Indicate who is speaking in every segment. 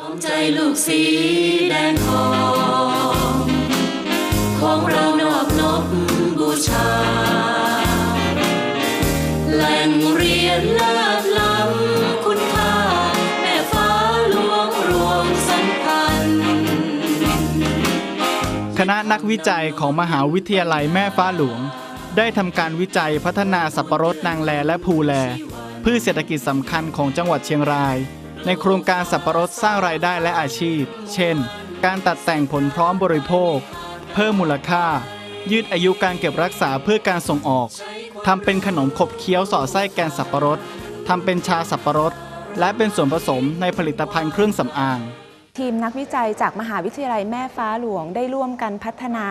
Speaker 1: ล้อมใจลูกสีแดงทองของเรานอบนบบูชา แหล่งเรียนเลิศล้ำคุณค่า แม่ฟ้าหลวงรวมสัมพันธ์
Speaker 2: คณะนักวิจัยของมหาวิทยาลัยแม่ฟ้าหลวง ได้ทำการวิจัยพัฒนาสับปะรดนางแลและภูแลพืชเศรษฐกิจสำคัญของจังหวัดเชียงราย ในโครงการสับปะรดสร้างรายได้และอาชีพ เช่น การตัดแต่งผลพร้อมบริโภค เพิ่มมูลค่า ยืดอายุการเก็บรักษาเพื่อการส่งออกทำเป็นขนมขบเคี้ยวสอดไส้แกนสับปะรดทำเป็นชาสับปะรด และเป็นส่วนผสมในผลิตภัณฑ์เครื่องสำอาง
Speaker 3: ทีมนักวิจัยจากมหาวิทยาลัยแม่ฟ้าหลวงได้ร่วมกันพัฒนา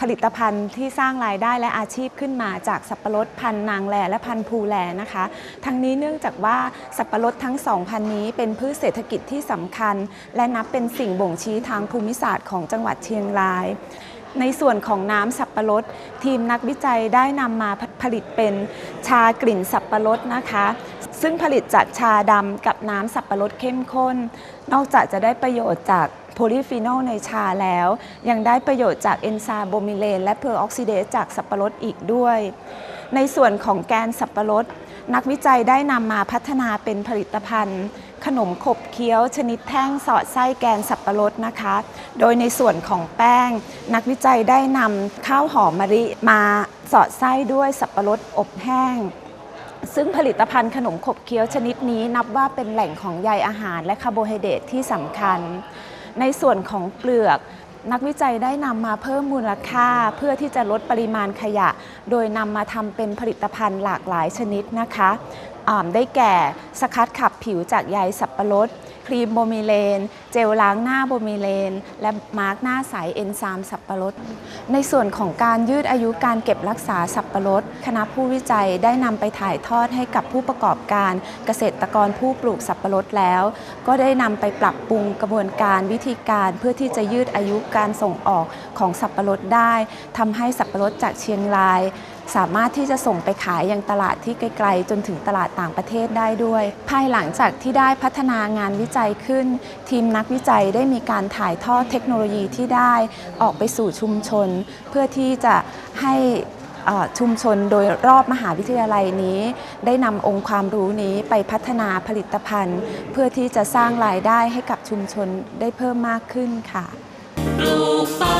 Speaker 3: ผลิตภัณฑ์ที่สร้างรายได้และอาชีพขึ้นมาจากสับปะรดพันนางแลและพันภูแลนะคะ ทั้งนี้เนื่องจากว่าสับปะรดทั้งสองพันนี้เป็นพืชเศรษฐกิจที่สำคัญ และนับเป็นสิ่งบ่งชี้ทางภูมิศาสตร์ของจังหวัดเชียงรายในส่วนของน้ำสับปะรด ทีมนักวิจัยได้นำมาผลิตเป็นชากลิ่นสับปะรดนะคะ ซึ่งผลิตจากชาดำกับน้ำสับปะรดเข้มข้น นอกจากจะได้ประโยชน์จากโพลีฟีนอลในชาแล้ว ยังได้ประโยชน์จากเอนไซม์โบมิเลนและเพอร์ออกซิเดสจากสับปะรดอีกด้วย ในส่วนของแกนสับปะรด นักวิจัยได้นำมาพัฒนาเป็นผลิตภัณฑ์ ขนมขบเคี้ยว ชนิดแท่งสอดไส้แกนสับปะรดนะคะ โดยในส่วนของแป้ง นักวิจัยได้นำข้าวหอมมะลิมาสอดไส้ด้วยสับปะรดอบแห้ง ซึ่งผลิตภัณฑ์ขนมขบเคี้ยวชนิดนี้นับว่าเป็นแหล่งของใยอาหารและคาร์โบไฮเดรตที่สำคัญ ในส่วนของเปลือกนักวิจัยได้นำมาเพิ่มมูลค่าเพื่อที่จะลดปริมาณขยะ โดยนำมาทำเป็นผลิตภัณฑ์หลากหลายชนิดนะคะ ได้แก่สคัดขับผิวจากใยสับปะรด ครีมโบมิเลน เจลล้างหน้าโบมิเลน และมาร์กหน้าใสเอนไซม์สับปะรด ในส่วนของการยืดอายุการเก็บรักษาสับปะรด คณะผู้วิจัยได้นำไปถ่ายทอดให้กับผู้ประกอบการเกษตรกรผู้ปลูกสับปะรดแล้ว ก็ได้นำไปปรับปรุงกระบวนการวิธีการเพื่อที่จะยืดอายุการส่งออกของสับปะรดได้ทำให้สับปะรดจากเชียงราย สามารถที่จะส่งไปขายยังตลาดที่ไกลๆ จนถึงตลาดต่างประเทศได้ด้วย ภายหลังจากที่ได้พัฒนางานวิจัยขึ้น ทีมนักวิจัยได้มีการถ่ายทอดเทคโนโลยีที่ได้ออกไปสู่ชุมชน เพื่อที่จะให้ชุมชนโดยรอบมหาวิทยาลัยนี้ ได้นำองค์ความรู้นี้ไปพัฒนาผลิตภัณฑ์ เพื่อที่จะสร้างรายได้ให้กับชุมชนได้เพิ่มมากขึ้นค่ะ
Speaker 1: ปลูกป่า